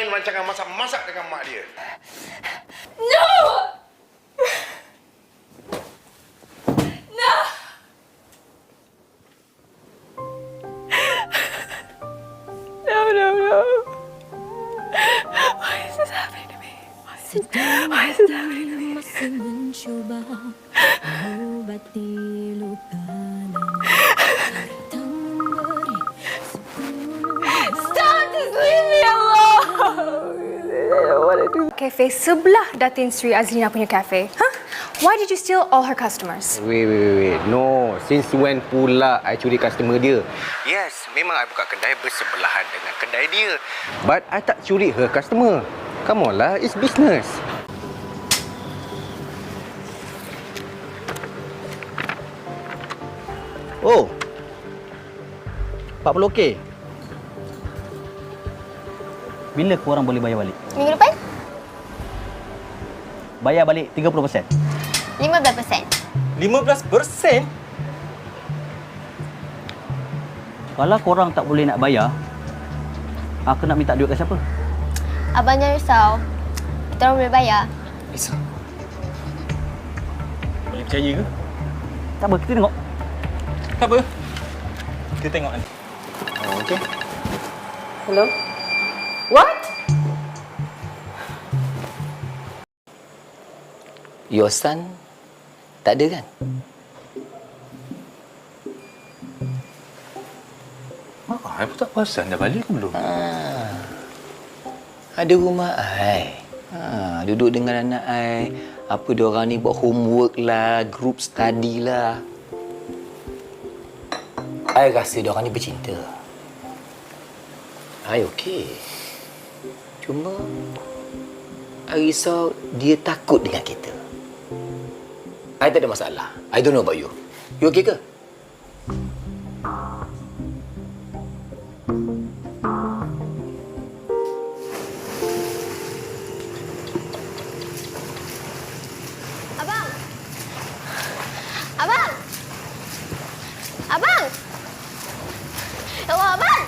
main rancangan masak-masak dengan mak dia. No! No! No, no, no. Why is this happening to me? Why is this, why is this happening to me? Cafe sebelah Datin Sri Azlina punya cafe. Huh? Why did you steal all her customers? Wait, wait, wait, wait. No, since when pula I curi customer dia? Yes, memang I buka kedai bersebelahan dengan kedai dia. But I tak curi her customer. Come on lah, it's business. Oh. 40 okey. Bila korang boleh bayar balik? Minggu depan? Bayar balik 30%. 15%. 15%? Kalau korang tak boleh nak bayar, aku nak minta duit ke siapa? Abang jangan risau. Kita orang boleh bayar. Isa. Boleh percaya ke? Tak apa, kita tengok. Tak apa. Kita tengok nanti. Oh, okay. Hello? What? Your son tak ada kan? Mak, I pun tak perasan dah balik ke belum? Ah. Ada rumah ai. Ha, duduk dengan anak ai. Apa dia orang ni buat homework lah, group study lah. I rasa dia orang ni bercinta. I okey. Cuma I risau dia takut dengan kita. I tak ada masalah. I don't know about you. You okey ke? Abang! Abang! Abang! Ya Allah, abang!